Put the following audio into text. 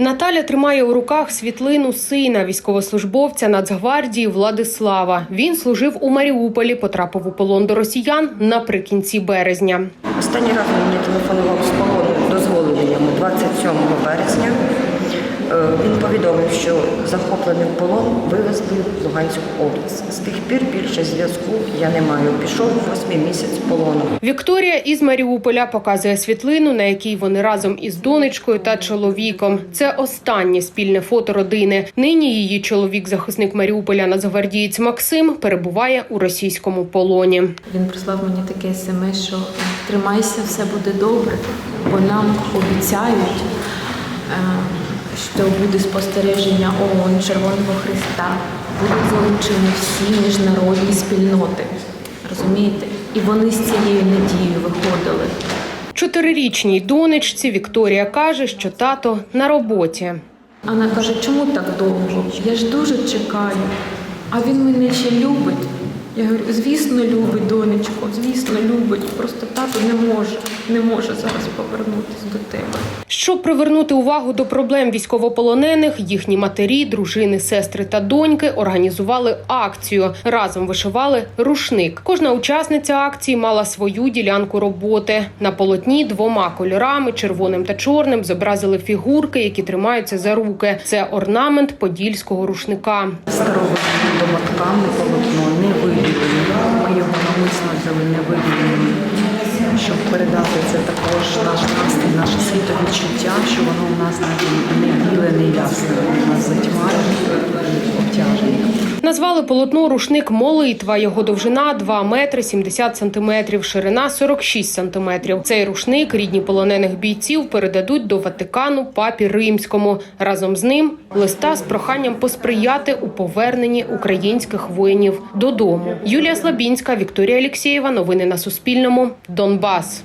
Наталя тримає у руках світлину сина військовослужбовця Нацгвардії Владислава. Він служив у Маріуполі, потрапив у полон до росіян наприкінці березня. Останній раз мені телефонував з полону, дозволили йому 27 березня. Е, Він повідомив, що захоплений в полон вивезли в Луганську область. З тих пір більше зв'язку я не маю. Пішов восьмий місяць полону. Вікторія із Маріуполя показує світлину, на якій вони разом із донечкою та чоловіком. Це останнє спільне фото родини. Нині її чоловік, захисник Маріуполя, нацгвардієць Максим, перебуває у російському полоні. Він прислав мені таке смс, що тримайся, все буде добре, бо нам обіцяють, е, що буде спостереження ООН, Червоного Христа, будуть залучені всі міжнародні спільноти. Розумієте? І вони з цією надією виходили. Чотирирічній донечці Вікторія каже, що тато на роботі. Вона каже, чому так довго? Я ж дуже чекаю. А він мене ще любить. Я говорю, звісно, любить, донечко, звісно, любить. Просто тато не може, не може зараз повернутися до тебе. Щоб привернути увагу до проблем військовополонених, їхні матері, дружини, сестри та доньки організували акцію. Разом вишивали рушник. Кожна учасниця акції мала свою ділянку роботи. На полотні двома кольорами, червоним та чорним, зобразили фігурки, які тримаються за руки. Це орнамент подільського рушника. Старого домотками полотно. Ми його навмисно взяли не вибілене, щоб передати це також наш настрій, наше світовідчуття, що воно у нас навіть не біле, не ясне, у нас затьмарене, обтяжене. Назвали полотно рушник молитва. Його довжина 2 метри 70 сантиметрів, ширина 46 сантиметрів. Цей рушник рідні полонених бійців передадуть до Ватикану папі римському. Разом з ним листа з проханням посприяти у поверненні українських воїнів додому. Юлія Слабінська, Вікторія Алєксєєва. Новини на Суспільному. Донбас.